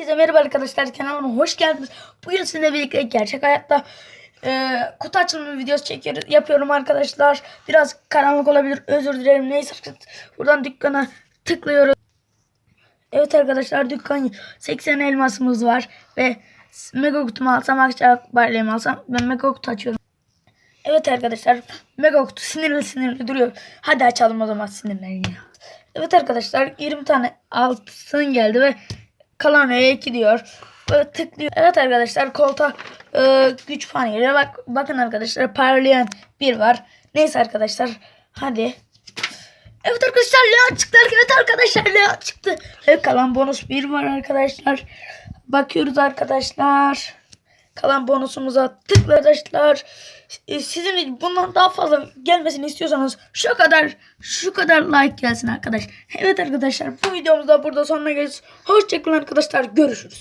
Herkese merhaba arkadaşlar kanalıma hoş geldiniz. Bugün sizinle birlikte gerçek hayatta e, kutu açılımı videosu çekiyoruz, yapıyorum arkadaşlar. Biraz karanlık olabilir özür dilerim. Neyse buradan dükkana tıklıyoruz. Evet arkadaşlar dükkan 80 elmasımız var ve mega kutumu alsam akçe barleyimi alsam ben mega kutu açıyorum. Evet arkadaşlar mega kutu sinirli sinirli duruyor. Hadi açalım o zaman sinirlerini. Evet arkadaşlar 20 tane altın geldi ve kalan E2 diyor. Böyle tıklıyor. Evet arkadaşlar kolta e, güç puanı geliyor. Bak, bakın arkadaşlar parlayan bir var. Neyse arkadaşlar hadi. Evet arkadaşlar Leo çıktı. Evet arkadaşlar Leo çıktı. Ve kalan bonus bir var arkadaşlar. Bakıyoruz arkadaşlar. Kalan bonusumuza tıkla arkadaşlar. E, Sizin bundan daha fazla gelmesini istiyorsanız şu kadar şu kadar like gelsin arkadaş. Evet arkadaşlar bu videomuzda burada sonuna geliriz. Hoşçakalın arkadaşlar. Görüşürüz.